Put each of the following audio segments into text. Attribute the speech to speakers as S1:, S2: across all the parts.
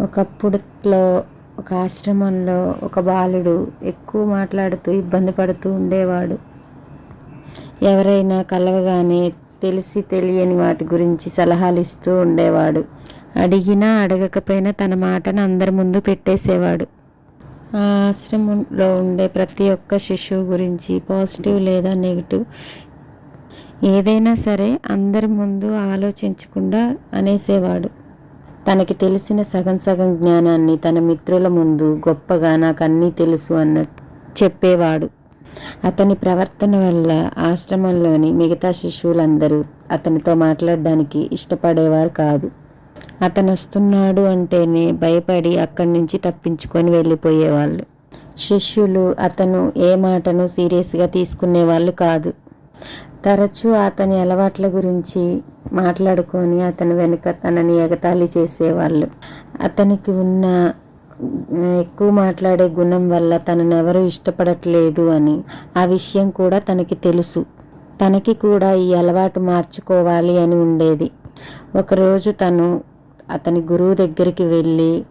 S1: ఒకప్పుడులో ఒక ఆశ్రమంలో ఒక బాలుడు ఎక్కువ మాట్లాడుతూ ఇబ్బంది పడుతూ ఉండేవాడు. ఎవరైనా కలవగానే తెలిసి తెలియని వాటి గురించి సలహాలు ఇస్తూ ఉండేవాడు. అడిగినా అడగకపోయినా తన మాటను అందరి ముందు పెట్టేసేవాడు. ఆ ఆశ్రమంలో ఉండే ప్రతి ఒక్క శిశువు గురించి పాజిటివ్ లేదా నెగిటివ్ ఏదైనా సరే అందరి ముందు ఆలోచించకుండా అనేసేవాడు. తనకి తెలిసిన సగం సగం జ్ఞానాన్ని తన మిత్రుల ముందు గొప్పగా నాకు అన్నీ తెలుసు అన్నట్టు చెప్పేవాడు. అతని ప్రవర్తన వల్ల ఆశ్రమంలోని మిగతా శిశువులందరూ అతనితో మాట్లాడడానికి ఇష్టపడేవారు కాదు. అతను వస్తున్నాడు అంటేనే భయపడి అక్కడి నుంచి తప్పించుకొని వెళ్ళిపోయేవాళ్ళు. శిష్యులు అతను ఏ మాటను సీరియస్గా తీసుకునేవాళ్ళు కాదు. తరచూ అతని అలవాట్ల గురించి మాట్లాడుకొని అతని వెనుక తనని ఎగతాళి చేసేవాళ్ళు. అతనికి ఉన్న ఎక్కువ మాట్లాడే గుణం వల్ల తనను ఎవరు ఇష్టపడట్లేదు అని ఆ విషయం కూడా తనకి తెలుసు. తనకి కూడా ఈ అలవాటు మార్చుకోవాలి అని ఉండేది. ఒకరోజు తను అతని గురువు దగ్గరికి వెళ్ళి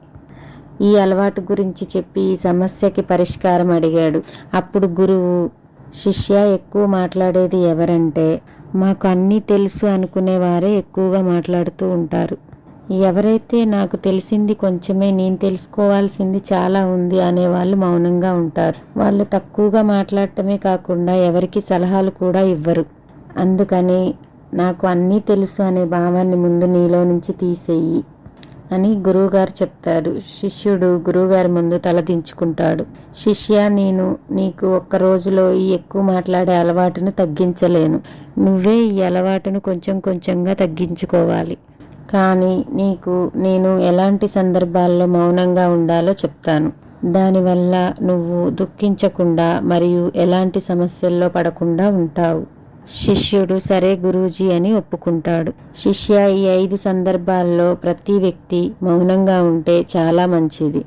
S1: ఈ అలవాటు గురించి చెప్పి ఈ సమస్యకి పరిష్కారం అడిగాడు. అప్పుడు గురువు శిష్య ఎక్కువ మాట్లాడేది ఎవరంటే మాకు అన్నీ తెలుసు అనుకునేవారే ఎక్కువగా మాట్లాడుతూ ఉంటారు. ఎవరైతే నాకు తెలిసింది కొంచెమే నేను తెలుసుకోవాల్సింది చాలా ఉంది అనేవాళ్ళు మౌనంగా ఉంటారు. వాళ్ళు తక్కువగా మాట్లాడటమే కాకుండా ఎవరికి సలహాలు కూడా ఇవ్వరు. అందుకని నాకు అన్నీ తెలుసు అనే భావాన్ని ముందు నీలో నుంచి తీసేయి. అని గురువుగారు చెప్తారు. శిష్యుడు గురువుగారి ముందు తలదించుకుంటాడు శిష్య నేను నీకు ఒక్క రోజులో ఈ ఎక్కువ మాట్లాడే అలవాటును తగ్గించలేను. నువ్వే ఈ అలవాటును కొంచెం కొంచెంగా తగ్గించుకోవాలి. కానీ నీకు నేను ఎలాంటి సందర్భాల్లో మౌనంగా ఉండాలో చెప్తాను. దానివల్ల నువ్వు దుఃఖించకుండా మరియు ఎలాంటి సమస్యల్లో పడకుండా ఉంటావు. శిష్యుడు సరే గురూజీ అని ఒప్పుకుంటాడు. శిష్య ఈ ఐదు సందర్భాల్లో ప్రతి వ్యక్తి మౌనంగా ఉంటే చాలా మంచిది.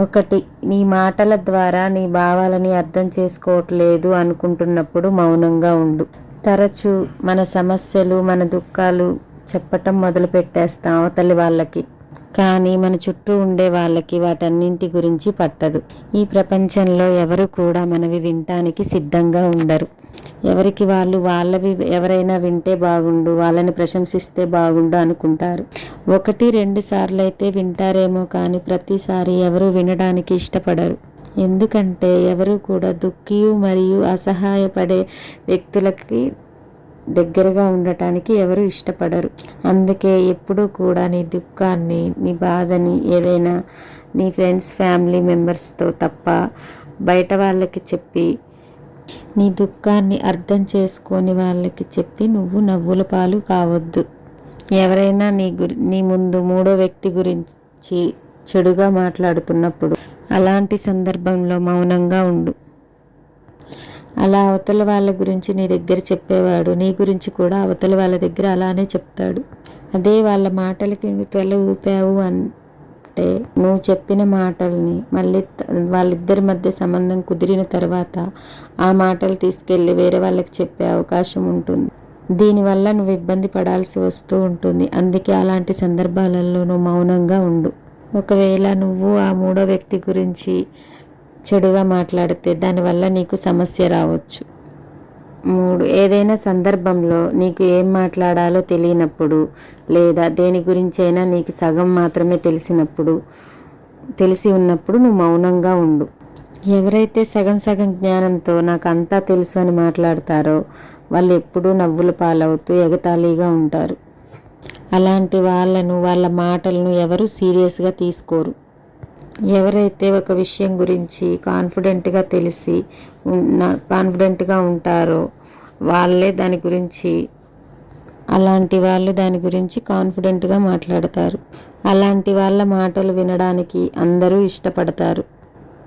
S1: ఒకటి నీ మాటల ద్వారా నీ భావాలని అర్థం చేసుకోవట్లేదు అనుకుంటున్నప్పుడు మౌనంగా ఉండు. తరచూ మన సమస్యలు మన దుఃఖాలు చెప్పటం మొదలు పెట్టేస్తాం అవతలి వాళ్ళకి. కానీ మన చుట్టూ ఉండే వాళ్ళకి వాటన్నింటి గురించి పట్టదు. ఈ ప్రపంచంలో ఎవరు కూడా మనవి వినటానికి సిద్ధంగా ఉండరు. ఎవరికి వాళ్ళు వాళ్ళవి ఎవరైనా వింటే బాగుండు వాళ్ళని ప్రశంసిస్తే బాగుండు అనుకుంటారు. ఒకటి రెండు సార్లు అయితే వింటారేమో కానీ ప్రతిసారి ఎవరు వినడానికి ఇష్టపడరు. ఎందుకంటే ఎవరు కూడా దుఃఖియు మరియు అసహాయపడే వ్యక్తులకి దగ్గరగా ఉండటానికి ఎవరు ఇష్టపడరు. అందుకే ఎప్పుడూ కూడా నీ దుఃఖాన్ని నీ బాధని ఏదైనా నీ ఫ్రెండ్స్ ఫ్యామిలీ మెంబర్స్తో తప్ప బయట వాళ్ళకి చెప్పి నీ దుఃఖాన్ని అర్థం చేసుకొని వాళ్ళకి చెప్పి నువ్వు నవ్వుల పాలు కావద్దు. ఎవరైనా నీ గురి నీ ముందు మూడో వ్యక్తి గురించి చెడుగా మాట్లాడుతున్నప్పుడు అలాంటి సందర్భంలో మౌనంగా ఉండు. అలా అవతల వాళ్ళ గురించి నీ దగ్గర చెప్పేవాడు నీ గురించి కూడా అవతల వాళ్ళ దగ్గర అలానే చెప్తాడు. అదే వాళ్ళ మాటలకి నువ్వు తల ఊపావు అంటే నువ్వు చెప్పిన మాటల్ని మళ్ళీ వాళ్ళిద్దరి మధ్య సంబంధం కుదిరిన తర్వాత ఆ మాటలు తీసుకెళ్ళి వేరే వాళ్ళకి చెప్పే అవకాశం ఉంటుంది. దీనివల్ల నువ్వు ఇబ్బంది పడాల్సి వస్తూ ఉంటుంది. అందుకే అలాంటి సందర్భాలలో నువ్వు మౌనంగా ఉండు. ఒకవేళ నువ్వు ఆ మూడో వ్యక్తి గురించి చెడుగా మాట్లాడితే దానివల్ల నీకు సమస్య రావచ్చు. మూడు. ఏదైనా సందర్భంలో నీకు ఏం మాట్లాడాలో తెలియనప్పుడు లేదా దేని గురించైనా నీకు సగం మాత్రమే తెలిసినప్పుడు తెలిసి ఉన్నప్పుడు నువ్వు మౌనంగా ఉండు. ఎవరైతే సగం సగం జ్ఞానంతో నాకు అంతా తెలుసు అని మాట్లాడతారో వాళ్ళు ఎప్పుడూ నవ్వుల పాలవుతూ ఎగతాళిగా ఉంటారు. అలాంటి వాళ్ళను వాళ్ళ మాటలను ఎవరు సీరియస్గా తీసుకోరు. ఎవరైతే ఒక విషయం గురించి కాన్ఫిడెంట్గా తెలిసి కాన్ఫిడెంట్గా ఉంటారో వాళ్ళే దాని గురించి అలాంటి వాళ్ళు దాని గురించి కాన్ఫిడెంట్గా మాట్లాడతారు. అలాంటి వాళ్ళ మాటలు వినడానికి అందరూ ఇష్టపడతారు.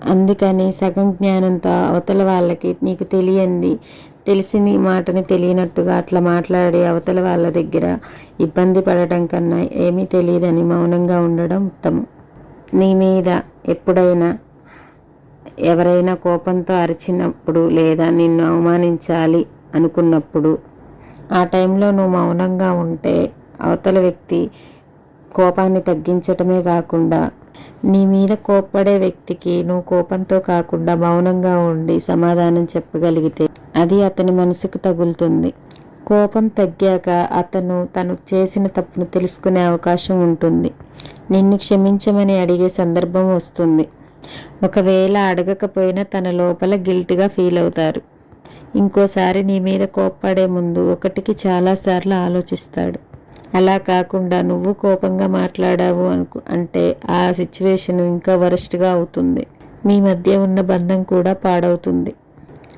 S1: అందుకని సగం జ్ఞానంతో అవతల వాళ్ళకి నీకు తెలియంది తెలిసిన మాటని తెలియనట్టుగా అట్లా మాట్లాడి అవతల వాళ్ళ దగ్గర ఇబ్బంది పడటం కన్నా ఏమీ తెలియదని మౌనంగా ఉండడం ఉత్తమం. నీ మీద ఎప్పుడైనా ఎవరైనా కోపంతో అరిచినప్పుడు లేదా నిన్ను అవమానించాలి అనుకున్నప్పుడు ఆ టైంలో నువ్వు మౌనంగా ఉంటే అవతల వ్యక్తి కోపాన్ని తగ్గించటమే కాకుండా నీ మీద కోప్పడే వ్యక్తికి నువ్వు కోపంతో కాకుండా మౌనంగా ఉండి సమాధానం చెప్పగలిగితే అది అతని మనసుకు తగులుతుంది. కోపం తగ్గాక అతను తను చేసిన తప్పును తెలుసుకునే అవకాశం ఉంటుంది. నిన్ను క్షమించమని అడిగే సందర్భం వస్తుంది. ఒకవేళ అడగకపోయినా తన లోపల గిల్ట్గా ఫీల్ అవుతారు. ఇంకోసారి నీ మీద కోప్పడే ముందు ఒకటికి చాలాసార్లు ఆలోచిస్తాడు. అలా కాకుండా నువ్వు కోపంగా మాట్లాడావు అనుకు అంటే ఆ సిచ్యువేషన్ ఇంకా వరస్ట్గా అవుతుంది. మీ మధ్య ఉన్న బంధం కూడా పాడవుతుంది.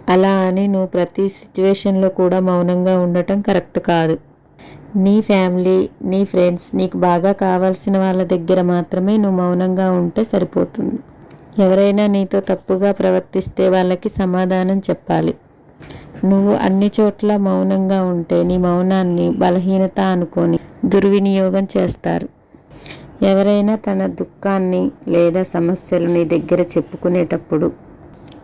S1: అలా అని నువ్వు ప్రతి సిచ్యువేషన్లో కూడా మౌనంగా ఉండటం కరెక్ట్ కాదు. నీ ఫ్యామిలీ నీ ఫ్రెండ్స్ నీకు బాగా కావాల్సిన వాళ్ళ దగ్గర మాత్రమే నువ్వు మౌనంగా ఉంటే సరిపోతుంది. ఎవరైనా నీతో తప్పుగా ప్రవర్తిస్తే వాళ్ళకి సమాధానం చెప్పాలి. నువ్వు అన్ని చోట్ల మౌనంగా ఉంటే నీ మౌనాన్ని బలహీనత అనుకొని దుర్వినియోగం చేస్తారు. ఎవరైనా తన దుఃఖాన్ని లేదా సమస్యలు నీ దగ్గర చెప్పుకునేటప్పుడు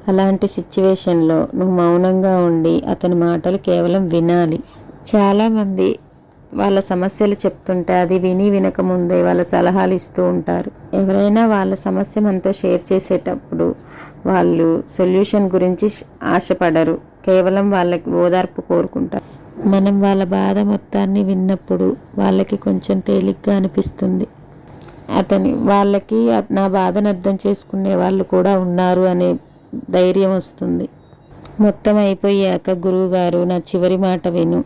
S1: అలాంటి సిచ్యువేషన్లో నువ్వు మౌనంగా ఉండి అతని మాటలు కేవలం వినాలి. చాలామంది వాళ్ళ సమస్యలు చెప్తుంటే అది విని వినకముందే వాళ్ళ సలహాలు ఇస్తూ ఉంటారు. ఎవరైనా వాళ్ళ సమస్య మనతో షేర్ చేసేటప్పుడు వాళ్ళు సొల్యూషన్ గురించి ఆశపడరు. కేవలం వాళ్ళకి ఓదార్పు కోరుకుంటారు. మనం వాళ్ళ బాధ మొత్తాన్ని విన్నప్పుడు వాళ్ళకి కొంచెం తేలిగ్గా అనిపిస్తుంది. అతని వాళ్ళకి నా బాధను అర్థం చేసుకునే వాళ్ళు కూడా ఉన్నారు అనే ధైర్యం వస్తుంది. మొత్తం అయిపోయాక గురువుగారు నా చివరి మాట విను.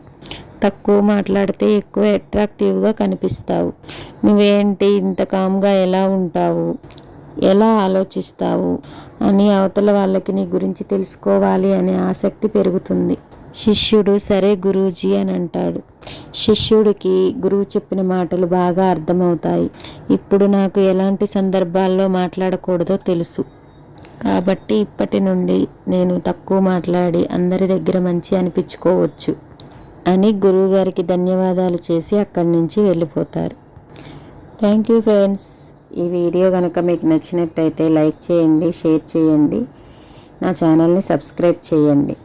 S1: తక్కువ మాట్లాడితే ఎక్కువ అట్రాక్టివ్గా కనిపిస్తావు. నువ్వేంటి ఇంత కామ్గా ఎలా ఉంటావు? ఎలా ఆలోచిస్తావు? అని అవతల వాళ్ళకి నీ గురించి తెలుసుకోవాలి అనే ఆసక్తి పెరుగుతుంది. శిష్యుడు సరే గురూజీ అని అంటాడు. శిష్యుడికి గురువు చెప్పిన మాటలు బాగా అర్థమవుతాయి. ఇప్పుడు నాకు ఎలాంటి సందర్భాల్లో మాట్లాడకూడదో తెలుసు. కాబట్టి ఇప్పటి నుండి నేను తక్కువ మాట్లాడి అందరి దగ్గర మంచి అనిపించుకోవచ్చు. అని గురువుగారికి ధన్యవాదాలు చేసి అక్కడి నుంచి వెళ్ళిపోతారు. థ్యాంక్ యూ ఫ్రెండ్స్ ఈ వీడియో కనుక మీకు నచ్చినట్టయితే లైక్ చేయండి షేర్ చేయండి. నా ఛానల్ని సబ్స్క్రైబ్ చేయండి.